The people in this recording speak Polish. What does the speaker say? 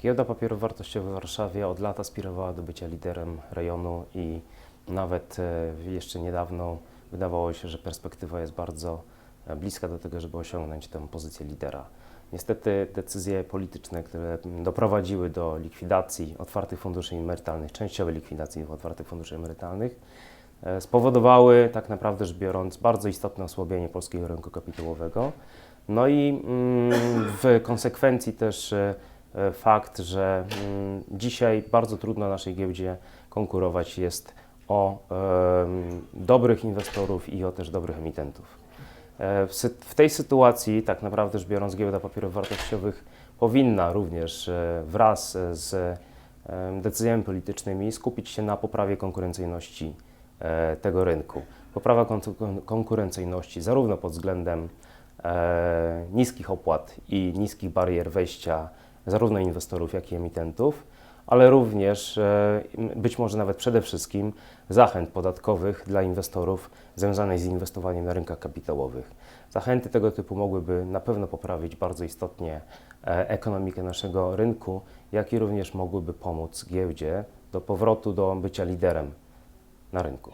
Giełda Papierów Wartościowych w Warszawie od lat aspirowała do bycia liderem rejonu i nawet e, jeszcze niedawno wydawało się, że perspektywa jest bardzo e, bliska do tego, żeby osiągnąć tę pozycję lidera. Niestety decyzje polityczne, które doprowadziły do likwidacji otwartych funduszy emerytalnych, częściowej likwidacji otwartych funduszy emerytalnych, e, spowodowały tak naprawdę rzecz biorąc bardzo istotne osłabienie polskiego rynku kapitałowego. No i mm, w konsekwencji też fakt, że mm, dzisiaj bardzo trudno naszej giełdzie konkurować jest o dobrych inwestorów i o też dobrych emitentów. E, W, tej sytuacji, tak naprawdę rzecz biorąc, giełda papierów wartościowych powinna również e, wraz e, z decyzjami politycznymi skupić się na poprawie konkurencyjności e, tego rynku. Poprawa kon- kon- konkurencyjności zarówno pod względem e, niskich opłat i niskich barier wejścia zarówno inwestorów, jak i emitentów, ale również e, być może nawet przede wszystkim zachęt podatkowych dla inwestorów związanych z inwestowaniem na rynkach kapitałowych. Zachęty tego typu mogłyby na pewno poprawić bardzo istotnie e, ekonomikę naszego rynku, jak i również mogłyby pomóc giełdzie do powrotu do bycia liderem na rynku.